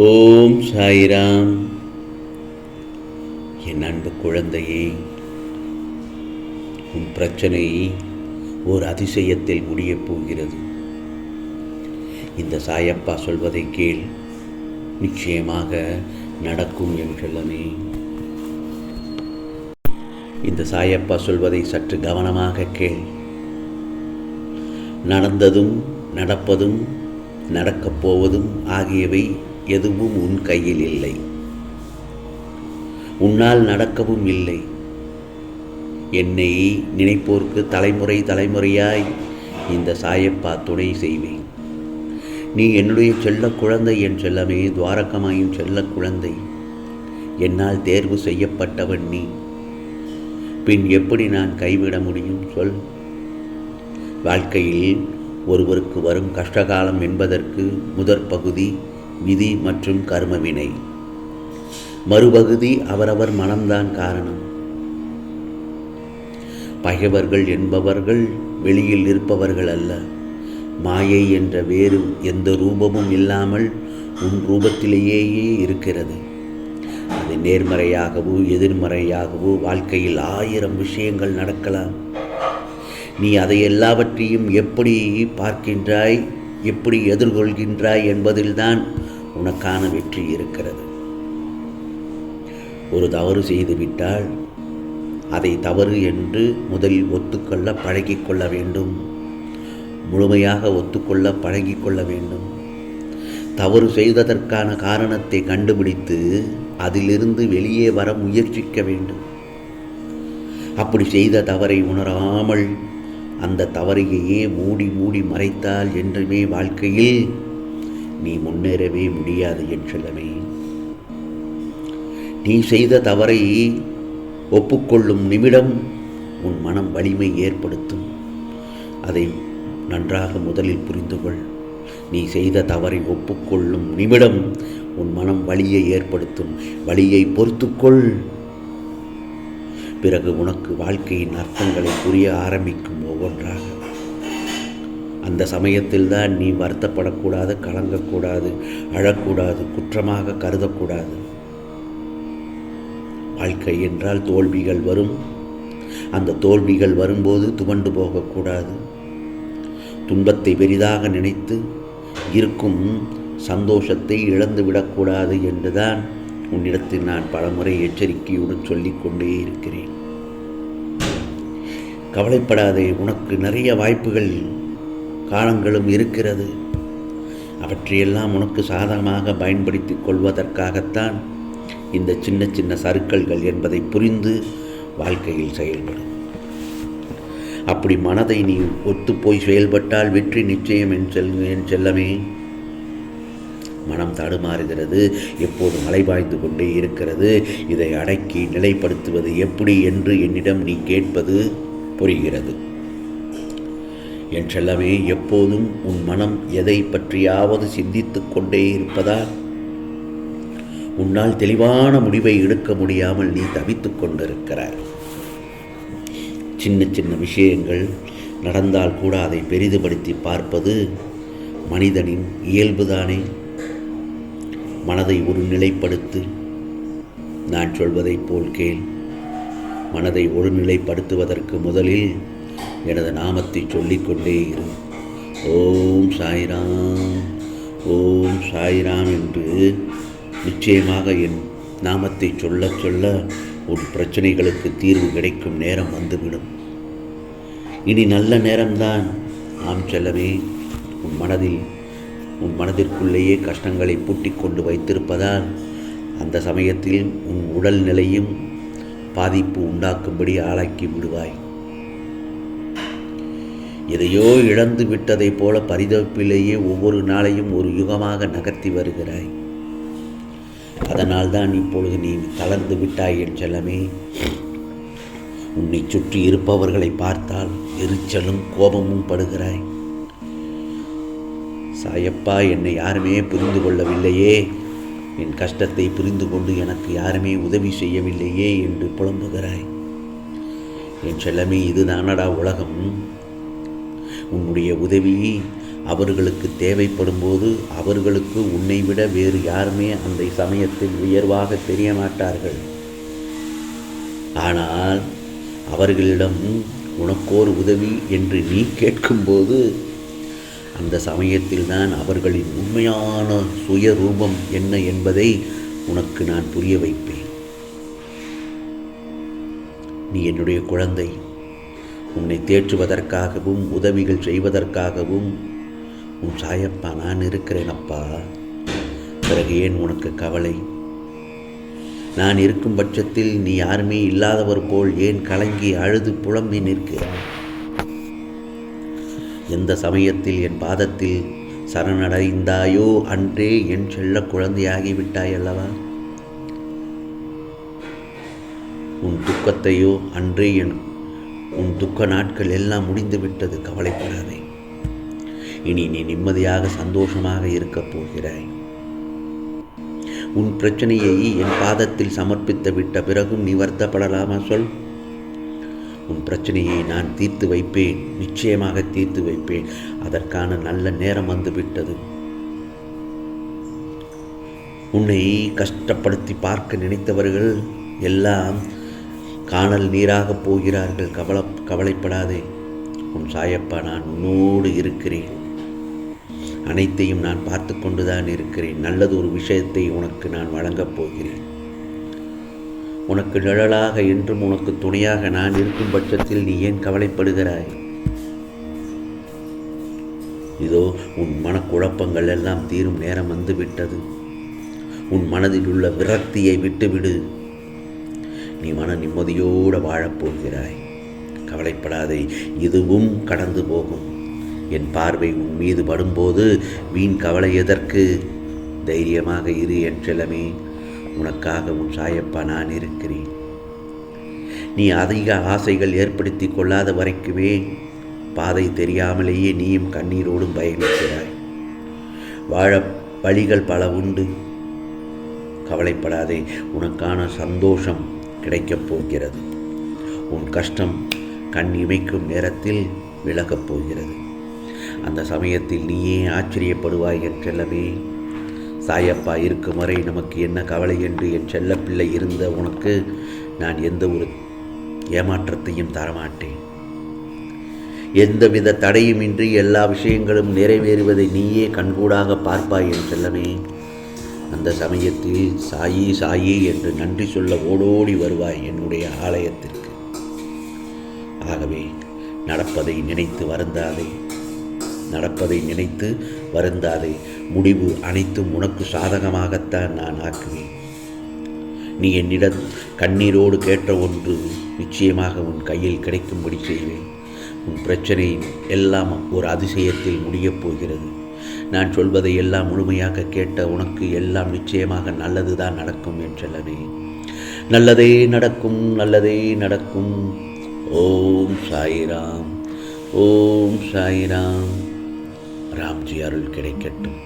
ஓம் சாய்ராம். என் அன்பு குழந்தையே உன் பிரச்சனை ஒரு அதிசயத்தில் முடியப் போகிறது. இந்த சாயப்பா சொல்வதை கேள் நிச்சயமாக நடக்கும் என் செல்லமே. இந்த சாயப்பா சொல்வதை சற்று கவனமாக கேள். நடந்ததும் நடப்பதும் நடக்கப் போவதும் ஆகியவை எதுவும் உன் கையில் இல்லை. உன்னால் நடக்கவும் இல்லை. என்னை நினைப்போர்க்கு தலைமுறை தலைமுறையாய் இந்த சாயப்பா துணை செய்வேன். நீ என்னுடைய செல்ல குழந்தை என் செல்லமே துவாரகமாயின் செல்ல குழந்தை. என்னால் தேர்வு செய்யப்பட்டவன் நீ. பின் எப்படி நான் கைவிட முடியும் சொல். வாழ்க்கையில் ஒருவருக்கு வரும் கஷ்டகாலம் என்பதற்கு முதற் பகுதி விதி மற்றும் கர்மவினை மறுபகுதி அவரவர் மனம்தான் காரணம். பகைவர்கள் என்பவர்கள் வெளியில் இருப்பவர்கள் அல்ல. மாயை என்ற வேறு எந்த ரூபமும் இல்லாமல் உன் ரூபத்திலேயே இருக்கிறது. அது நேர்மறையாகவோ எதிர்மறையாகவோ வாழ்க்கையில் ஆயிரம் விஷயங்கள் நடக்கலாம். நீ அதை எல்லாவற்றையும் எப்படி பார்க்கின்றாய் எப்படி எதிர்கொள்கின்றாய் என்பதில்தான் உனக்கான வெற்றி இருக்கிறது. ஒரு தவறு செய்துவிட்டால் அதை தவறு என்று முதலில் ஒத்துக்கொள்ள பழகிக்கொள்ள வேண்டும். முழுமையாக ஒத்துக்கொள்ள பழகிக்கொள்ள வேண்டும். தவறு செய்ததற்கான காரணத்தை கண்டுபிடித்து அதிலிருந்து வெளியே வர முயற்சிக்க வேண்டும். அப்படி செய்த தவறை உணராமல் அந்த தவறையே மூடி மூடி மறைத்தால் என்றுமே வாழ்க்கையில் நீ முன்னேறவே முடியாது என் செல்லமே. நீ செய்த தவறை ஒப்புக்கொள்ளும் நிமிடம் உன் மனம் வலிமை ஏற்படுத்தும். அதை நன்றாக முதலில் புரிந்து கொள் நீ செய்த தவறை ஒப்புக்கொள்ளும் நிமிடம் உன் மனம் வலியை ஏற்படுத்தும். வலியை பொறுத்துக்கொள். பிறகு உனக்கு வாழ்க்கையின் அர்த்தங்களை புரிய ஆரம்பிக்கும் ஒவ்வொன்றாக. அந்த சமயத்தில் தான் நீ வருத்தப்படக்கூடாது கலங்கக்கூடாது அழக்கூடாது குற்றமாக கருதக்கூடாது. வாழ்க்கை என்றால் தோல்விகள் வரும். அந்த தோல்விகள் வரும்போது துவண்டு போகக்கூடாது. துன்பத்தை பெரிதாக நினைத்து இருக்கும் சந்தோஷத்தை இழந்து விடக்கூடாது என்றுதான் உன்னிடத்தில் நான் பலமுறை எச்சரிக்கையுடன் சொல்லிக்கொண்டே இருக்கிறேன். கவலைப்படாதே உனக்கு நிறைய வாய்ப்புகள் காலங்களும் இருக்கிறது. அவற்றையெல்லாம் உனக்கு சாதகமாக பயன்படுத்தி கொள்வதற்காகத்தான் இந்த சின்ன சின்ன சருக்கல்கள் என்பதை புரிந்து வாழ்க்கையில் செயல்படும். அப்படி மனதை நீ ஒத்துப்போய் செயல்பட்டால் வெற்றி நிச்சயம் என் செல் என் செல்லமே. மனம் தடுமாறுகிறது எப்போது மலைபாய்ந்து கொண்டே இருக்கிறது. இதை அடக்கி நிலைப்படுத்துவது எப்படி என்று என்னிடம் நீ கேட்பது புரிகிறது. என் செல்லமே எப்போதும் உன் மனம் எதை பற்றியாவது சிந்தித்து கொண்டே இருப்பதால் உன்னால் தெளிவான முடிவை எடுக்க முடியாமல் நீ தவித்துக் கொண்டிருக்கிறாய். சின்ன சின்ன விஷயங்கள் நடந்தால் கூட அதை பெரிதுபடுத்தி பார்ப்பது மனிதனின் இயல்புதானே? மனதை ஒரு நிலைப்படுத்து. நான் சொல்வதைப் போல் கேள். மனதை ஒருநிலைப்படுத்துவதற்கு முதலில் எனது நாமத்தை சொல்லிக்கொண்டே இரு. ஓம் சாய்ராம் ஓம் சாய்ராம் என்று நிச்சயமாக என் நாமத்தை சொல்ல சொல்ல உன் பிரச்சனைகளுக்கு தீர்வு கிடைக்கும் நேரம் வந்துவிடும். இனி நல்ல நேரம்தான். ஆம் செல்லவே உன் மனதில் உன் மனதிற்குள்ளேயே கஷ்டங்களை பூட்டிக் கொண்டு வைத்திருப்பதால் அந்த சமயத்தில் உன் உடல் நிலையும் பாதிப்பு உண்டாக்கும்படி ஆளாக்கி விடுவாய். எதையோ இழந்து விட்டதைப் போல பரிதவிப்பிலேயே ஒவ்வொரு நாளையும் ஒரு யுகமாக நகர்த்தி வருகிறாய். அதனால்தான் இப்பொழுது நீ தளர்ந்து விட்டாய் என் செல்லமே. உன்னை சுற்றி இருப்பவர்களை பார்த்தால் எரிச்சலும் கோபமும் படுகிறாய். சாயப்பா என்னை யாருமே புரிந்து கொள்ளவில்லையே. என் கஷ்டத்தை புரிந்து கொண்டு எனக்கு யாருமே உதவி செய்யவில்லையே என்று புலம்புகிறாய். என் செல்லமே இதுதானடா உலகம்? உன்னுடைய உதவி அவர்களுக்கு தேவைப்படும் போது அவர்களுக்கு உன்னை விட வேறு யாருமே அந்த சமயத்தில் உயர்வாக தெரிய மாட்டார்கள் ஆனால் அவர்களிடம் உனக்கோர் உதவி என்று நீ கேட்கும்போது அந்த சமயத்தில் தான் அவர்களின் உண்மையான சுயரூபம் என்ன என்பதை உனக்கு நான் புரிய வைப்பேன் நீ என்னுடைய குழந்தை. உன்னை தேற்றுவதற்காகவும் உதவிகள் செய்வதற்காகவும். உன் சாயப்பா நான் இருக்கிறேன் அப்பா. பிறகு ஏன் உனக்கு கவலை? நான் இருக்கும் பட்சத்தில் நீ யாருமே இல்லாதவர் போல் ஏன் கலங்கி அழுது புலம்பி நிற்கிறாய்? எந்த சமயத்தில் என் பாதத்தில் சரணடைந்தாயோ அன்றே என் செல்ல குழந்தையாகிவிட்டாய் அல்லவா? உன் துக்கத்தையோ அன்றே என் உன் துக்க நாட்கள் எல்லாம் முடிந்து விட்டது கவலைப்படாதே. இனி நீ நிம்மதியாக சந்தோஷமாக இருக்கப் போகிறாய். உன் பிரச்சனையை என் பாதத்தில் சமர்ப்பித்து விட்ட பிறகும் நீ வருத்தப்படலாமா சொல். உன் பிரச்சனையை நான் தீர்த்து வைப்பேன் நிச்சயமாக தீர்த்து வைப்பேன். அதற்கான நல்ல நேரம் வந்துவிட்டது. உன்னை கஷ்டப்படுத்தி பார்க்க நினைத்தவர்கள் எல்லாம் காணல் நீராகப் போகிறார்கள். கவலை கவலைப்படாதே. உன் சாயப்பா நான் உன்னோடு இருக்கிறேன். அனைத்தையும் நான் பார்த்து கொண்டுதான் இருக்கிறேன். நல்லது ஒரு விஷயத்தை உனக்கு நான் வழங்கப் போகிறேன். உனக்கு நிழலாக என்றும் உனக்கு துணையாக நான் இருக்கும் பட்சத்தில் நீ ஏன் கவலைப்படுகிறாய்? இதோ உன் மனக்குழப்பங்கள் எல்லாம் தீரும் நேரம் வந்து விட்டது உன் மனதில் உள்ள விரக்தியை விட்டுவிடு. நீ மன நிம்மதியோடு வாழப்போகிறாய் கவலைப்படாதே இதுவும் கடந்து போகும். என் பார்வை உன் மீது படும்போது வீண் கவலை எதற்கு? தைரியமாக இரு என் செல்லமே உனக்காக உன் சாயப்பா நான் இருக்கிறேன். நீ அதிக ஆசைகள் ஏற்படுத்தி கொள்ளாத வரைக்குமே பாதை தெரியாமலேயே நீயும் கண்ணீரோடும் பயணிக்கிறாய். வாழ வழிகள் பல உண்டு. கவலைப்படாதே உனக்கான சந்தோஷம் கிடைக்கப் போகிறது. உன் கஷ்டம் கண் இமைக்கும் நேரத்தில் விலகப் போகிறது. அந்த சமயத்தில் நீயே ஆச்சரியப்படுவாய் என் செல்லமே. சாயப்பா இருக்கும் வரை நமக்கு என்ன கவலை என்று என் செல்லப்பிள்ளை இருந்த உனக்கு நான் எந்த ஒரு ஏமாற்றத்தையும் தரமாட்டேன். எந்தவித தடையுமின்றி எல்லா விஷயங்களும் நிறைவேறுவதை நீயே கண்கூடாக பார்ப்பாய் என் செல்லமே. அந்த சமயத்தில் சாயி சாயி என்று நன்றி சொல்ல ஓடோடி வருவாய் என்னுடைய ஆலயத்திற்கு. ஆகவே நடப்பதை நினைத்து வருந்தாதே நடப்பதை நினைத்து வருந்தாதே முடிவு அனைத்தும் உனக்கு சாதகமாகத்தான் நான் ஆக்குவேன். நீ என்னிடம் கண்ணீரோடு கேட்ட ஒன்று நிச்சயமாக உன் கையில் கிடைக்கும்படி செய்வேன். உன் பிரச்சனை எல்லாம் ஒரு அதிசயத்தில் முடியப் போகிறது. நான் சொல்வதை எல்லாம் முழுமையாக கேட்ட உனக்கு எல்லாம் நிச்சயமாக நல்லது தான் நடக்கும் என் செல்லவே நல்லதே நடக்கும் நல்லதே நடக்கும். ஓம் சாய்ராம் ஓம் சாய்ராம். ராம்ஜி அருள் கிடைக்கட்டும்.